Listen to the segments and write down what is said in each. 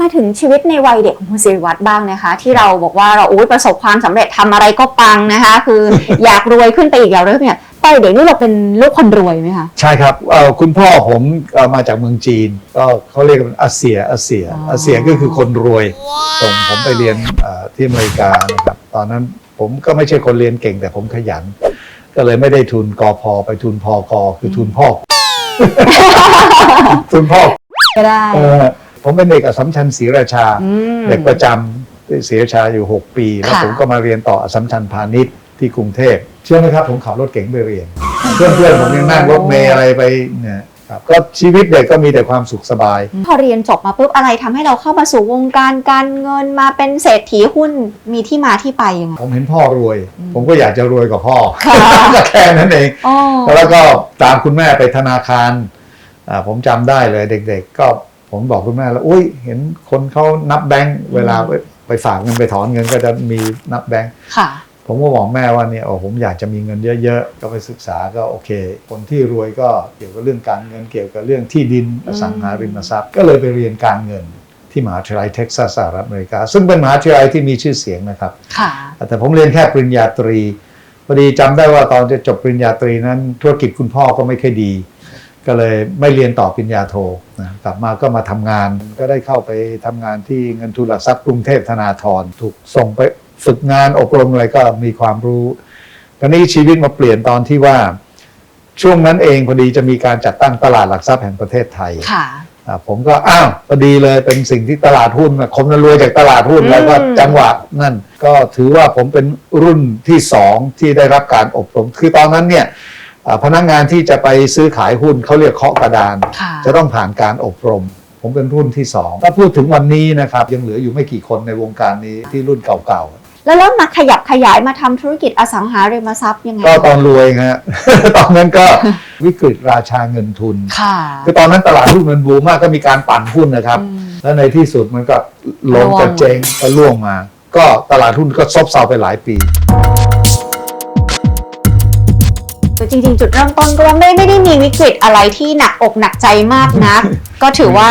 มาถึงชีวิตในวัยเด็กของคุณสิริวัตรบ้างนะคะ ที่เราบอกว่าเราอุ้ยประสบความสำเร็จทำอะไรก็ปังนะคะ คืออยากรวยขึ้นไปอีกอย่างเรื่องเนี่ยตอนเด็กนี่เราเป็นลูกคนรวยไหมคะใช่ครับเอ่อคุณพ่อผมเอ่อมาจากเมืองจีน ก็เขาเรียกกันอาเซียอาเซียอ๋อออาเซียก็คือคนรวยส่งผมไปเรียนเอ่อที่อเมริกานะครับตอนนั้นผมก็ไม่ใช่คนเรียนเก่งแต่ผมขยัน ก็เลยไม่ได้ทุนกอพอไปทุนพอกอคือทุนพ่อทุนพ่อก็ได้เออ ผมเป็นเด็กอัสสัมชัญศรีราชา อืม เด็กประจำที่ศรีราชาอยู่ 6 ปี แล้วค่ะ ผมก็มาเรียนต่ออัสสัมชัญพาณิชย์ที่กรุงเทพเชื่อไหมครับ ผมขับรถเก๋งไปเรียน เพื่อนๆผมยังนั่งรถเมล์อะไรไปเนี่ยครับก็ชีวิตเด็กก็มีแต่ความสุขสบาย พอเรียนจบมาปุ๊บอะไรทำให้เราเข้ามาสู่วงการการเงินมาเป็นเศรษฐีหุ้นมีที่มาที่ไปยังไง ผมเห็นพ่อรวยอืมผมก็อยากจะรวยกว่าพ่อค่ะ ก็แค่นั้นเอง อ๋อ แล้วก็ตามคุณแม่ไปธนาคารอ่าผมจำได้เลยเด็กๆ ก็ ผมบอกคุณแม่แล้วอุ้ยเห็นคนเขานับแบงค์เวลาไปไปฝากเงินไปถอนเงินก็จะมีนับแบงค์ค่ะผมก็บอกแม่ว่าเนี่ยโอ้ผมอยากจะมีเงินเยอะๆก็ไปศึกษาก็โอเค คนที่รวยก็เกี่ยวกับเรื่องการเงินเกี่ยวกับเรื่องที่ดินอสังหาริมทรัพย์ ก็เลยไปเรียนการเงินที่มหาวิทยาลัยเท็กซัสสหรัฐอเมริกา ซึ่งเป็นมหาวิทยาลัยที่มีชื่อเสียงนะครับค่ะแต่ผมเรียนแค่ปริญญาตรีพอดีจำได้ว่าตอนจะจบปริญญาตรีนั้นธุรกิจคุณพ่อก็ไม่ค่อยดี ก็เลยไม่เรียนต่อปริญญาโทนะกลับมาก็มาทำงานก็ได้เข้าไปทำงานที่เงินทุนหลักทรัพย์กรุงเทพธนาธรถูกส่งไปฝึกงานอบรมอะไรก็มีความรู้ตอนนี้ชีวิตมาเปลี่ยนตอนที่ว่า ช่วงนั้นเองพอดีจะมีการจัดตั้งตลาดหลักทรัพย์แห่งประเทศไทยค่ะอ่าผมก็อ้าวพอดีเลยเป็นสิ่งที่ตลาดหุ้นน่ะคนมันรวยจากตลาดหุ้นอืมแล้วก็จังหวะนั่นก็ถือว่าผมเป็นรุ่นที่สองที่ได้รับการอบรมคือตอนนั้นเนี่ยอ่า พนักงานที่จะไปซื้อขายหุ้นเขาเรียกเคาะกระดานค่ะจะต้องผ่านการอบรม ผมเป็นรุ่นที่สองถ้าพูดถึงวันนี้นะครับ ยังเหลืออยู่ไม่กี่คนในวงการนี้ที่รุ่นเก่าแล้วเริ่มมาขยับขยายมาทำธุรกิจอสังหาริมทรัพย์ยังไงๆก็ตอนรวยฮะตอนนั้นก็วิกฤตราชาเงินทุนค่ะคือตอนนั้นตลาดหุ้นมันบูมมากก็มีการปั่นหุ้นนะครับอืมแล้วในที่สุดมันก็ลงร่วงกระเจงก็ล่วงมา ก็ตลาดหุ้นก็ซบเซาไปหลายปีแต่ จริงๆ จุดเริ่มต้นก็ว่าไม่ไม่ได้มีวิกฤตอะไรที่หนักอกหนักใจมากนัก ก็ถือว่า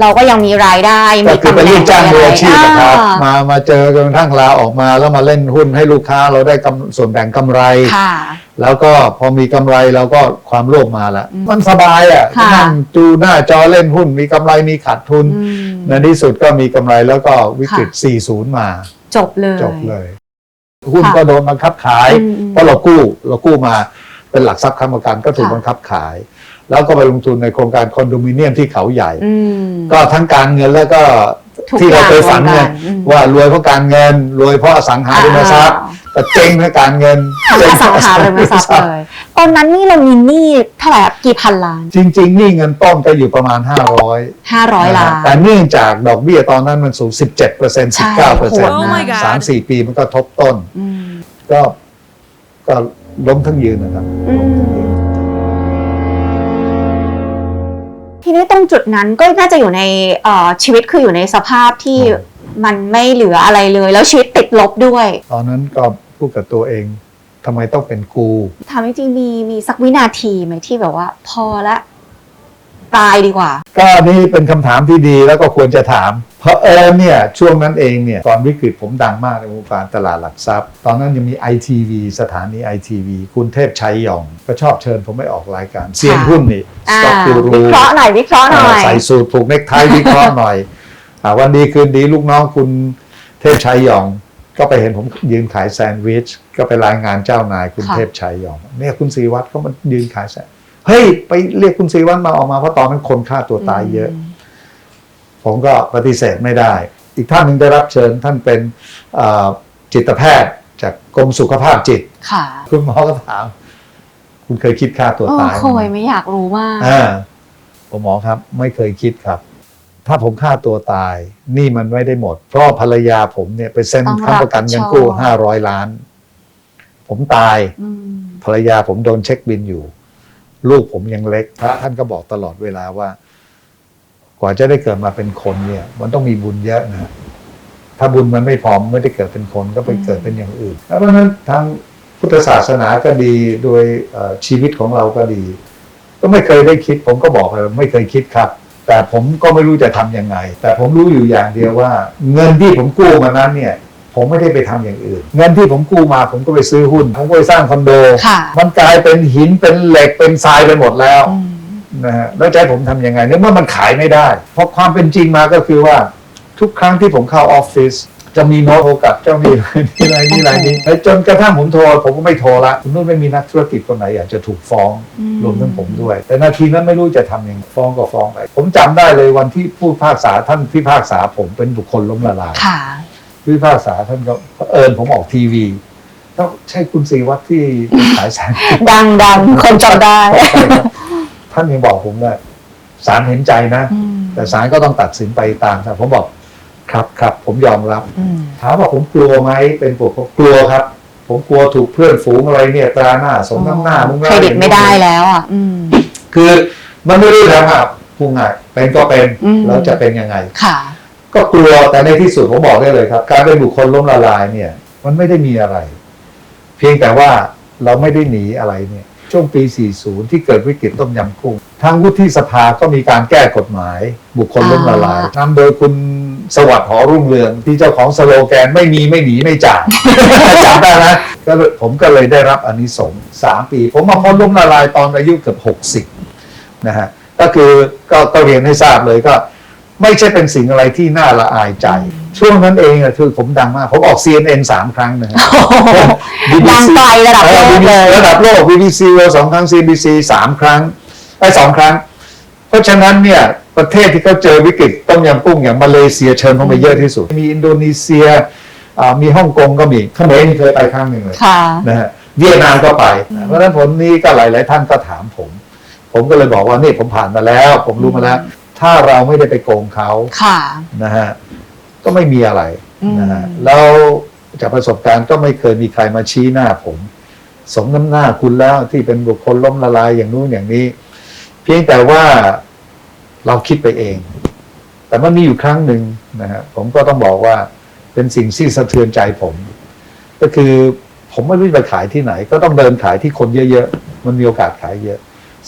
เราก็ยังมีรายได้ก็มีคือตำแหเป็นน่ลูงกจ้างมืออาชีพนะครับอ่ามามาเจอจนกระทั่งลาออกมาแล้วมาเล่นหุ้นให้ลูกค้าเราได้กำส่วนแบ่งกำไร ค่ะ แล้วก็พอมีกำไรเราก็ความโลภมาแล้วอืมมันสบายอะค่ะ นั่งดูหน้าจอเล่นหุ้นมีกำไรมีขาดทุน อืม ในที่สุดก็มีกำไรแล้วก็วิกฤตค่ะ40 มาจบเลย จบเลย หุ้นค่ะก็โดนบังคับขายอืมอืม เพราะเรากู้เรากู้มา เป็นหลักทรัพย์ค้ำประกันก็ถูกค่ะบังคับขาย แล้วก็ไปลงทุนในโครงการคอนโดมิเนียมที่เขาใหญ่อืมก็ทั้งการเงินแล้วก็ทุกที่เราเคยฝันอย่างไงรวมกันอืมว่ารวยเพราะการเงิน รวยเพราะอสังหาริมทรัพย์แต่เจ๊งเพราะการเงินทำอสังหาริมทรัพย์เลยตอนนั้นนี่เรามีหนี้เท่าไหร่ครับกี่พันล้าน จริง ๆ นี่เงินต้นก็อยู่ประมาณ 500ห้าร้อยล้าน แต่เนื่องจากดอกเบี้ยตอนนั้นมันสูง 17เปอร์เซ็นต์ใช่19เปอร์โหเซ็นดต์มากสามสี่ปีมันก็ทบต้นอืมก็ก็ ล้มทั้งยืนนะครับอืมทีนี้ตรงจุดนั้นก็น่าจะอยู่ในเอ่อชีวิตคืออยู่ในสภาพที่อืมมันไม่เหลืออะไรเลย แล้วชีวิตติดลบด้วย ตอนนั้นก็พูดกับตัวเองทำไมต้องเป็นกูถามจริงๆมีมีสักวินาทีไหมที่แบบว่า พอละ ตายดีกว่า ก็นี่เป็นคำถามที่ดีแล้วก็ควรจะถาม เพราะเออเนี่ยช่วงนั้นเองเนี่ยก่อนวิกฤตผมดังมากในวงการตลาดหลักทรัพย์ ตอนนั้นยังมี ITV สถานี ITV คุณเทพชัยหยอง ก็ชอบเชิญผมไปออกรายการเซียนหุ้นนี่สอ่าต็อกกูรูวิเคราะห์หน่อยวิเคราะห์หน่อยใส่สูตรผูกเนคไทวิเคราะห์หน่อยอ่าวันดีคืนดีลูกน้องคุณเทพชัยหยองก็ไปเห็นผมยืนขายแซนด์วิช ก็ไปรายงานเจ้านายคุณค่ะเทพชัยหยองเนี่ยคุณศรีวัตรเขามายืนขายแซนด์ เฮ้ยไปเรียกคุณศรีวัตรมาออกมาเพราะตอนนั้นคนฆ่าตัวตายเยอะมผมก็ปฏิเสธไม่ได้ อีกท่านหนึ่งได้รับเชิญท่านเป็นเอ่อจิตแพทย์ จากกรมสุขภาพจิตค่ะคุณหมอก็ถาม คุณเคยคิดฆ่าตัวโอ้ตายไหมโหยไม่อยากรู้มากอ่าผมหมอครับ ไม่เคยคิดครับ ถ้าผมฆ่าตัวตาย นี่มันไม่ได้หมด เพราะภรรยาผมเนี่ยไปเซ็นต้องรับค้ำประกันเงินกู้ผิดชอบห้าร้อยล้าน ผมตายอืมภรรยาผมโดนเช็คบินอยู่ ลูกผมยังเล็กพระท่านก็บอกตลอดเวลาว่า กว่าจะได้เกิดมาเป็นคนเนี่ย มันต้องมีบุญเยอะนะถ้าบุญมันไม่พร้อมไม่ได้เกิดเป็นคนก็ไปเกิดเป็นอย่างอื่น เพราะฉะนั้นทางพุทธศาสนาก็ดีโดยเอ่อชีวิตของเราก็ดี ก็ไม่เคยได้คิด ผมก็บอกเลยไม่เคยคิดครับ แต่ผมก็ไม่รู้จะทำยังไง แต่ผมรู้อยู่อย่างเดียวว่า เงินที่ผมกู้มานั้นเนี่ย ผมไม่ได้ไปทำอย่างอื่น เงินที่ผมกู้มาผมก็ไปซื้อหุ้น ผมก็ไปสร้างคอนโดค่ะมันกลายเป็นหินเป็นเหล็กเป็นทรายไปหมดแล้วอืมนะฮะแล้วจะให้ผมทำยังไงเนี่ยเมื่อมันขายไม่ได้ เพราะความเป็นจริงมาก็คือว่า ทุกครั้งที่ผมเข้าออฟฟิศจะมีโน้ตโทรกับเจ้าหนี้นี่ไรนี่ไรนี่แล้วจนกระทั่งผมโทร ผมก็ไม่โทรละคุณนุ่นไม่มีนักธุรกิจคนไหนอยากจะถูกฟ้องอืมรวมทั้งผมด้วย แต่นาทีนั้นไม่รู้จะทำยังไงฟ้องก็ฟ้องไป ผมจำได้เลยวันที่ผู้พิพากษาท่านพิพากษาผมเป็นบุคคลล้มละลายค่ะผู้ พิพากษาท่านก็เอิญผมออกทีวีแล้วใช่คุณศรีวัฒน์ที่ขายแสงดังดังคนจำได้ใช่ครับท่านยังบอกผมว่าศาลเห็นใจนะอืมแต่ศาลก็ต้องตัดสินไปตามครับผมบอกครับครับผมยอมรับอืมถามว่าผมกลัวไหมเป็นปวดผมกลัวครับ ผมกลัวถูกเพื่อนฝูงอะไรเนี่ยตราหน้าสมน้ำหน้ามึงเครดิตไม่ได้แล้วอะอืมคือมันไม่รู้นะครับพูดง่ายเป็นก็เป็นอืมแล้วจะเป็นยังไงค่ะ ก็กลัวแต่ในที่สุดผมบอกได้เลยครับ การเป็นบุคคลล้มละลายเนี่ย มันไม่ได้มีอะไร เพียงแต่ว่าเราไม่ได้หนีอะไรเนี่ย ช่วงปี 40 ที่เกิดวิกฤตต้มยำกุ้งทางวุฒิสภาก็มีการแก้กฎหมาย บุคคลล้มละลายนำโดยคุณสวัสดิ์หอรุ่งเรืองที่เจ้าของสโลแกนไม่มีไม่หนีไม่จ่ายจำได้นะก็เลยผมก็เลยได้รับอานิสงส์สามปี ผมมาพ้นล้มละลายตอนอายุเกือบ60นะฮะก็คือก็ก็เรียนให้ทราบเลยก็ ไม่ใช่เป็นสิ่งอะไรที่น่าละอายใจ ช่วงนั้นเองอะคือผมดังมาก ผมออก CNN สามครั้งนะฮะดังไกลระดับโลกเลยระดับโลก BBC เราสองครั้ง CBC สามครั้งไอ้สองครั้ง เพราะฉะนั้นเนี่ยประเทศที่เขาเจอวิกฤตต้มยำกุ้งอย่างมาเลเซียเชิญเข้าไปเยอะที่สุด มีอินโดนีเซียอ่ามีฮ่องกงก็มีเขมรนี่เคยไปครั้งหนึ่งเลยค่ะนะฮะเวียดนามก็ไปนะเพราะฉะนั้นผลนี้ก็หลาย ๆ ท่านก็ถามผม ผมก็เลยบอกว่านี่ผมผ่านมาแล้ว ผมรู้มาแล้ว ถ้าเราไม่ได้ไปโกงเขาค่ะ นะฮะก็ไม่มีอะไรนะฮะอืมแล้วจากประสบการณ์ก็ไม่เคยมีใครมาชี้หน้าผม สมน้ำหน้าคุณแล้วที่เป็นบุคคลล้มละลายอย่างนู้นอย่างนี้ เพียงแต่ว่าเราคิดไปเอง แต่มันมีอยู่ครั้งหนึ่งนะฮะผมก็ต้องบอกว่าเป็นสิ่งที่สะเทือนใจผม ก็คือผมไม่รู้จะไปขายที่ไหน ก็ต้องเดินขายที่คนเยอะๆมันมีโอกาสขายเยอะ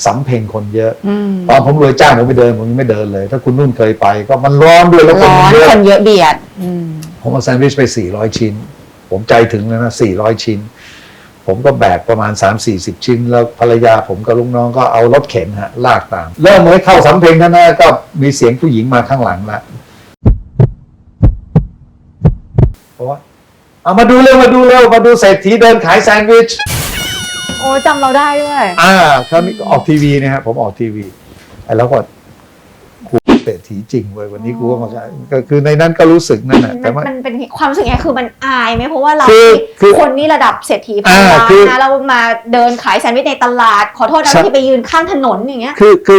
สำเพ็งคนเยอะอืมตอนผมรวยจ้างผมไปเดินผมยังไม่เดินเลย ถ้าคุณนุ่นเคยไป ก็มันร้อนด้วยแล้วคนร้อมันนเยอะคนเยอะเบียดอืมผมเอาแซนด์วิชไป 400 ชิ้น ผมใจถึงแล้วนะ 400 ชิ้น ผมก็แบกประมาณ 3-40 ชิ้น แล้วภรรยาผมกับลูกน้องก็เอารถเข็นฮะลากตาม เริ่มเลยเข้าสำเพ็งท่านนะก็มีเสียงผู้หญิงมาข้างหลังละเพราะว่าเอามาดูเร็วมาดูเร็วมาดูเศรษฐีเดินขายแซนด์วิชโอ้จำเราได้ด้วย อ่าคราวนี้ก็ออกทีวีนะฮะผมออกทีวีไอ้แล้วก็กูเศรษฐีจริงเว้ยวันนี้กูก็มาขายก็คือในนั้นก็รู้สึกนั่นแหละแต่ว่า มันเป็นความรู้สึกไงคือมันอายไหมเพราะว่าเราคือคือคนนี่ระดับเศรษฐีพันอ่าล้านคือ นะเรามาเดินขายแซนด์วิชในตลาด ขอโทษนะใช่ที่ไปยืนข้างถนนอย่างเงี้ย คือคือ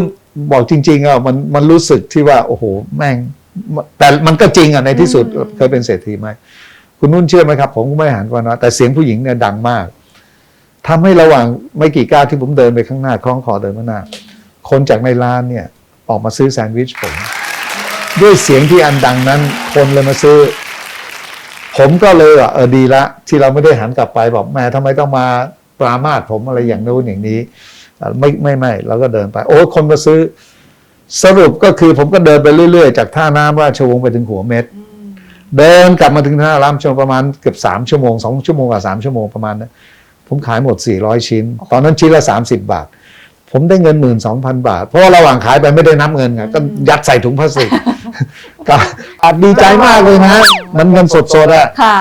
บอกจริง ๆอะมันมันรู้สึกที่ว่า โอ้โหแม่งแต่มันก็จริงอะในที่สุดอืม เคยเป็นเศรษฐีไหมคุณนุ่นเชื่อไหมครับ ผมก็ไม่หันวันนะแต่เสียงผู้หญิงเนี่ยดังมาก ทำให้ระหว่างไม่กี่ก้าวที่ผมเดินไปข้างหน้าคล้องคอเดินข้างหน้า คนจากในร้านเนี่ยออกมาซื้อแซนด์วิชผม ด้วยเสียงที่อันดังนั้น คนเลยมาซื้อ ผมก็เลยว่าเออดีละ ที่เราไม่ได้หันกลับไปบอกแม่ทำไมต้องมาปรามาสผมอะไรอย่างโน้นอย่างนี้อ่ไม่ไม่ไม่เราก็เดินไป โอ้คนมาซื้อ สรุปก็คือผมก็เดินไปเรื่อย ๆ จากท่าน้ำราชวงศ์ไปถึงหัวเม็ดเดินกลับมาถึงท่าน้ำชั่วประมาณเกือบสามชั่วโมงสองชั่วโมงกับสามชั่วโมงประมาณนั้น ผมขายหมดสี่ร้อยชิ้น ตอนนั้นชิ้นละสามสิบบาท ผมได้เงินหมื่นสองพันบาท เพราะว่าระหว่างขายไปไม่ได้นับเงินไงก็ยัดใส่ถุงพลาสติกก็อาจดีใจมากเลยนะ มันเงินสดๆอะค่ะ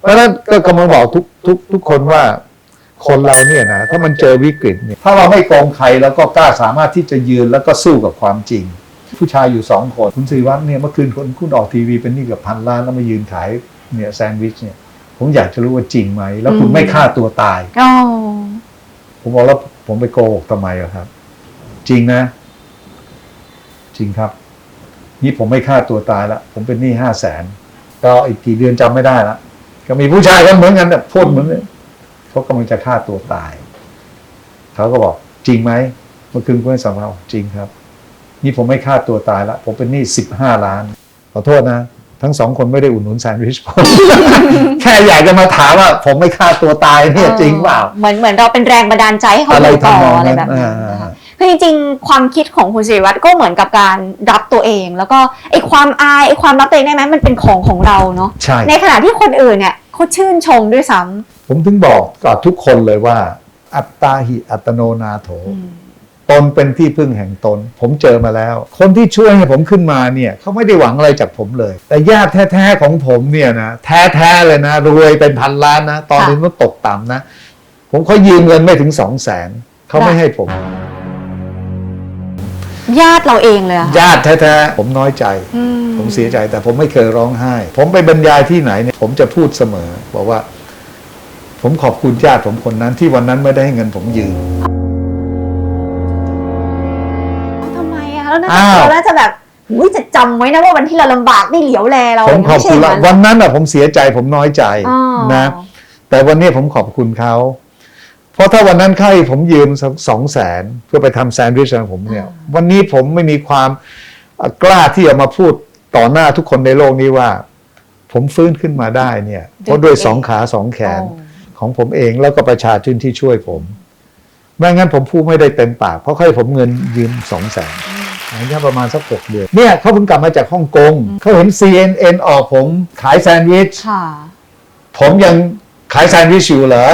เพราะฉะนั้นก็กำลังบอกทุกทุกทุกคนว่าคนเราเนี่ยนะถ้ามันเจอวิกฤตเนี่ยถ้าเราไม่โกงใครแล้วก็กล้าสามารถที่จะยืนแล้วก็สู้กับความจริง ผู้ชายอยู่สองคนคุณสิริวัฒน์เนี่ยเมื่อคืนคุณคุณออกทีวีเป็นหนี่เกับพันล้านแล้วมายืนขายเนี่ยแซนด์วิชเนี่ย ผมอยากจะรู้ว่าจริงไหม แล้วคุณอืมไม่ฆ่าตัวตายอ๋อผมบอกแล้วผมไปโกหกทำไมอะครับ จริงนะ จริงครับ นี่ผมไม่ฆ่าตัวตายละผมเป็นหนี้ห้าแสนก็อีกกี่เดือนจำไม่ได้ละก็มีผู้ชายคนเหมือนกันเนี่ยพูดเหมือนเนี่ยเขากำลังจะฆ่าตัวตาย เขาก็บอก จริงไหมเมื่อคืนคุณให้สัมภาษณ์จริงครับ นี่ผมไม่ฆ่าตัวตายละผมเป็นหนี้สิบห้าล้านขอโทษนะ ทั้งสองคนไม่ได้อุดหนุนแซนด์วิชผมแค่อยากจะมาถามว่า ผมไม่ฆ่าตัวตายเนี่ยจริงเปล่า เหมือนเหมือนเราเป็นแรงบันดาลใจให้เขาอะไรอยู่ต่อทำนองอะไรนั้นแบบนั้นอ่านะคะคือจริงๆ ความคิดของคุณสิริวัตรก็เหมือนกับการรับตัวเอง แล้วก็ไอ้ความอายไอ้ความรับตัวเองได้ไหมมันเป็นของของเราเนาะใช่ในขณะที่คนอื่นเนี่ยเขาชื่นชมด้วยซ้ำผมถึงบอกกับทุกคนเลยว่า อัตตาหิอัตโนนาโถ ตนเป็นที่พึ่งแห่งตน ผมเจอมาแล้ว คนที่ช่วยให้ผมขึ้นมาเนี่ยเขาไม่ได้หวังอะไรจากผมเลย แต่ญาติแท้ๆของผมเนี่ยนะแท้ๆเลยนะรวยเป็นพันล้านนะ ตอนนี้มันตกต่ำนะ ผมเขายืมเงินไม่ถึงสองแสนเขาไม่ให้ผม ญาติเราเองเลยอะค่ะญาติแท้ๆผมน้อยใจอืผมเสียใจแต่ผมไม่เคยร้องไห้ ผมไปบรรยายที่ไหนเนี่ยผมจะพูดเสมอ บอกว่า ผมขอบคุณญาติผมคนนั้นที่วันนั้นไม่ได้ให้เงินผมยืม ทำไมอะแล้วน่าอ้าวจะเราน่าจะแบบอุ้ยจะจำไว้นะว่าวันที่เราลำบากได้เหลียวแลเราผมขอบคุณไม่ละใช่ย่างนั้นวันนั้นอะผมเสียใจผมน้อยใจอ๋อนะ แต่วันนี้ผมขอบคุณเขาเพราะถ้าวันนั้นใครผมยืมสองแสนเพื่อไปทำแซนด์วิชของผมเนี่ย วันนี้ผมไม่มีความกล้าที่จะมาพูดต่อหน้าทุกคนในโลกนี้ว่า ผมฟื้นขึ้นมาได้เนี่ย เพราะด้วยสองขาสองแขนโอ้ของผมเองแล้วก็ประชาชนที่ช่วยผมไม่งั้นผมพูดไม่ได้เต็มปาก เพราะเขาให้ผมเงินยืมสองแสน อันนี้ประมาณสักหกเดือนเนี่ยเขาเพิ่งกลับมาจากฮ่องกงเขาเห็น CNN ออกผมขายแซนด์วิชค่ะ ผมยังขายแซนด์วิชอยู่เหรอ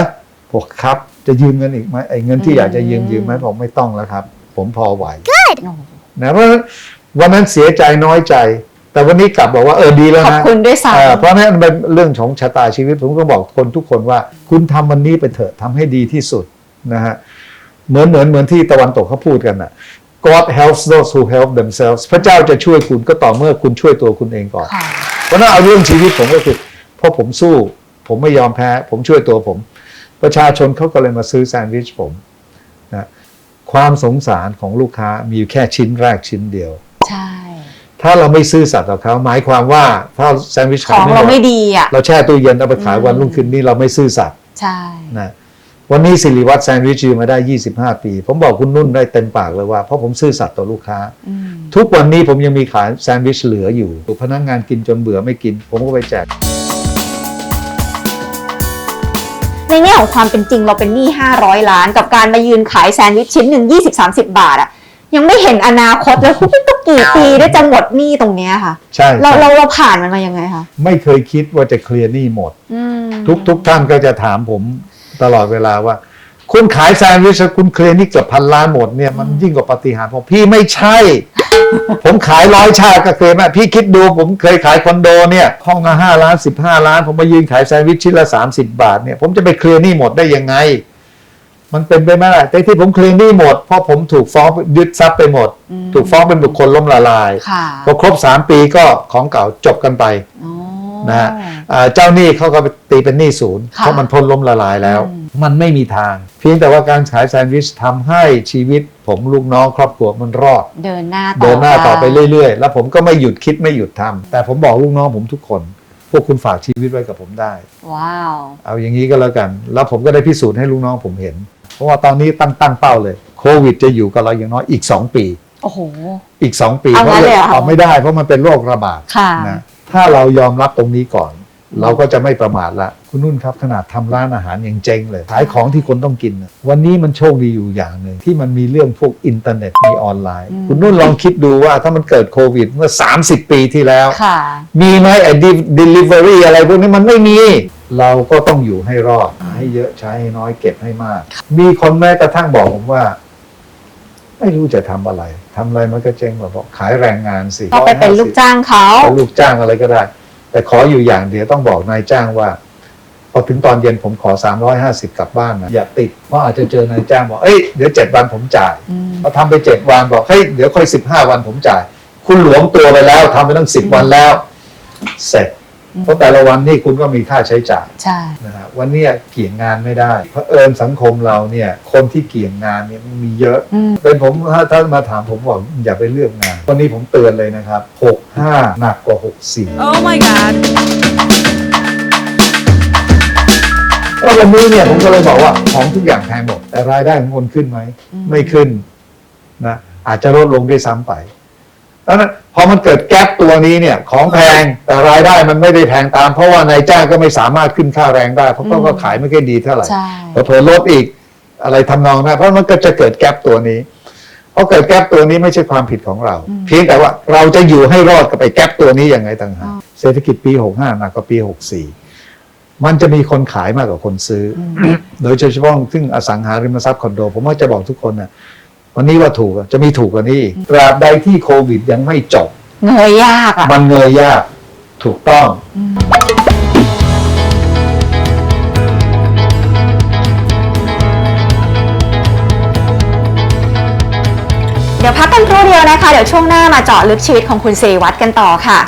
บอกครับ จะยืมเงินอีกไหมไอ้เงินที่อืมอยากจะยืมยืมไหมผมไม่ต้องแล้วครับ ผมพอไหวโอ้นะเพราะฉะนั้นวันนั้นเสียใจน้อยใจ แต่วันนี้กลับบอกว่าเออดีแล้วขอบนะคุณด้วยซ้เอ่อเพราะฉะนั้นมันเป็นเรื่องของชะตาชีวิต ผมก็บอกคนทุกคนว่า คุณทำวันนี้ไปเถอะทำให้ดีที่สุดนะฮะเหมือนเหมือนเหมือนที่ตะวันตกเขาพูดกันน่ะ God helps those who help themselves พระเจ้าจะช่วยคุณก็ต่อเมื่อคุณช่วยตัวคุณเองก่อนำค่ะเพราะฉะนั้นเอาเรื่องชีวิตผมก็คือเพราะผมสู้ ผมไม่ยอมแพ้ ผมช่วยตัวผม ประชาชนเขาก็เลยมาซื้อแซนด์วิชผมนะความสงสารของลูกค้ามีอยู่แค่ชิ้นแรกชิ้นเดียว ใช่ ถ้าเราไม่ซื่อสัตย์กับเขาหมายความว่าถ้าแซนด์วิชขขายองไม่หเรามดไม่ดีอะเราแช่ตู้เย็นเอาไปขายอืมวันรุ่งขึ้นนี่เราไม่ซื่อสัตย์ใช่นะ วันนี้สิริวัตรแซนด์วิชยืมมาได้ 25 ปี ผมบอกคุณนุ่นได้เต็มปากเลยว่า เพราะผมซื่อสัตย์ต่อลูกค้าอืมทุกวันนี้ผมยังมีขายแซนด์วิชเหลืออยู่พนักงานกินจนเบื่อไม่กิน ผมก็ไปแจก ในแง่ของความเป็นจริงเราเป็นหนี้ 500 ล้าน กับการมายืนขายแซนด์วิชชิ้นหนึ่ง20-30 บาทอะยังไม่เห็นอนาคตเลยคุณต้องกี่ปีได้จะหมดหนี้ตรงเนี้ยค่ะ ใช่เราใช่เราเราผ่านมันมายังไงคะไม่เคยคิดว่าจะเคลียร์หนี้หมดอืมทุกทุกท่านก็จะถามผม ตลอดเวลาว่า คุณขายแซนด์วิชแล้วคุณเคลียร์หนี่เกือบพันล้านหมดเนี่ยมันยิ่งกว่าปาฏิหารย์ผมพี่ไม่ใช่ ผมขายร้อยชาติก็เคยไหมพี่คิดดูผมเคยขายคอนโดเนี่ยห้องละห้าล้านสิบห้าล้าน ผมมายืนขายแซนด์วิชชิ้นละสามสิบบาทเนี่ยผมจะไปเคลียร์หนี้หมดได้ยังไง มันเป็นไปไม่ได้แต่ที่ผมเคลียร์หนี้หมดเพราะผมถูกฟ้องยึดทรัพย์ไปหมด ถูกฟ้องเป็นบุคคลล้มละลายค่ะ พอครบสามปีก็ของเก่าจบกันไป อ๋อ นะฮะอ่าเจ้าหนี้เขาก็ไปตีเป็นหนี้ศูนย์ค่ะเพราะมันพ้นล้มละลายแล้วอืมมันไม่มีทาง เพียงแต่ว่าการขายแซนด์วิชทำให้ชีวิตผมลูกน้องครอบครัวมันรอด เดินหน้าต่อเดินหน้าต่อไปด้เรื่อย ๆ แล้วผมก็ไม่หยุดคิดไม่หยุดทำแต่ผมบอกลูกน้องผมทุกคน พวกคุณฝากชีวิตไว้กับผมได้ ว้าว เอาอย่างนี้ก็แล้วกัน แล้วผมก็ได้พิสูจน์ให้ลูกน้องผมเห็น เพราะว่าตอนนี้ตั้งตั้งเป้าเลยโควิดจะอยู่กับเราอย่างน้อยอีก 2 ปีโอ้โหอีก 2 ปีเอาเพราะงั้นเลยเหรอคะเอาไม่ได้เพราะมันเป็นโรคระบาดค่ะนะ ถ้าเรายอมรับตรงนี้ก่อน เราก็จะไม่ประมาทละคุณนุ่นครับขนาดทำร้านอาหารยังเจ๊งเลยขายของที่คนต้องกินน่ะวันนี้มันโชคดีอยู่อย่างหนึ่งที่มันมีเรื่องพวกอินเทอร์เน็ตมีออนไลน์อืมคุณนุ่นลองคิดดูว่าถ้ามันเกิดโควิดเมื่อ 30 ปีที่แล้วค่ะมีไหมไอ้ delivery อะไรพวกนี้มันไม่มี เราก็ต้องอยู่ให้รอดหาให้เยอะใช้ให้น้อยเก็บให้มาก มีคนแม้กระทั่งบอกผมว่า ไม่รู้จะทำอะไร ทำอะไรมันก็เจ๊งหมดบอกขายแรงงานสิก็ไปเป็นลูกจ้างเขาเป็นลูกจ้างอะไรก็ได้ แต่ขออยู่อย่างเดียวต้องบอกนายจ้างว่าพอถึงตอนเย็นผมขอ 350 กลับบ้านนะอย่าติดเพราะอาจจะเจอนายจ้างบอกเอ้ยเดี๋ยวเจ็ดวันผมจ่ายอืมพอทำไปเจ็ดวันบอกเฮ้ยเดี๋ยวค่อยสิบห้าวันผมจ่าย คุณหลวมตัวไปแล้วทำไปตั้งสิบวันแล้ว เสร็จ เพราะแต่ละวันนี่คุณก็มีค่าใช้จ่ายใช่นะฮะวันเนี้ยเกี่ยงงานไม่ได้ เพราะเอิญสังคมเราเนี่ยคนที่เกี่ยงงานเนี่ยมันมีเยอะ อืมเป็นผมถ้าถ้ามาถามผมบอกอย่าไปเลือกงานวันนี้ผมเตือนเลยนะครับหกห้าหนักกว่าหกสี่ Oh my god. ก็วันนี้เนี่ยผมก็เลยบอกว่าของทุกอย่างแพงหมดแต่รายได้ของคนขึ้นไหม อืม ไม่ขึ้นนะอาจจะลดลงด้วยซ้ำไป แล้วนั้นพอมันเกิดแก๊ปตัวนี้เนี่ย ของแพงแต่รายได้มันไม่ได้แพงตาม เพราะว่านายจ้างก็ไม่สามารถขึ้นค่าแรงได้ เพราะเขาก็ขายไม่ค่อยดีเท่าไหร่ใช่พอเผลอลดอีกอะไรทำนองนั้นเพราะมันก็จะเกิดแก๊ปตัวนี้ราะเกิดแก๊ปตัวนี้ไม่ใช่ความผิดของเรา เพียงแต่ว่าเราจะอยู่ให้รอดกับไอ้แก๊ปตัวนี้ยังไงต่างหากอ๋อเศรษฐกิจปี 65หนักกว่าปี 64 มันจะมีคนขายมากกว่าคนซื้ออโดยเฉพาะซึ่งอสังหาริมทรัพย์คอนโด ผมว่าจะบอกทุกคนนะ วันนี้ว่าถูกอะจะมีถูกกว่านี้อีกตราบใดที่โควิดยังไม่จบ เงยยากอะ มันเงยยากถูกต้อง เดี๋ยวพักกันครู่เดียวนะคะ เดี๋ยวช่วงหน้ามาเจาะลึกชีวิตของคุณเซวัตกันต่อค่ะ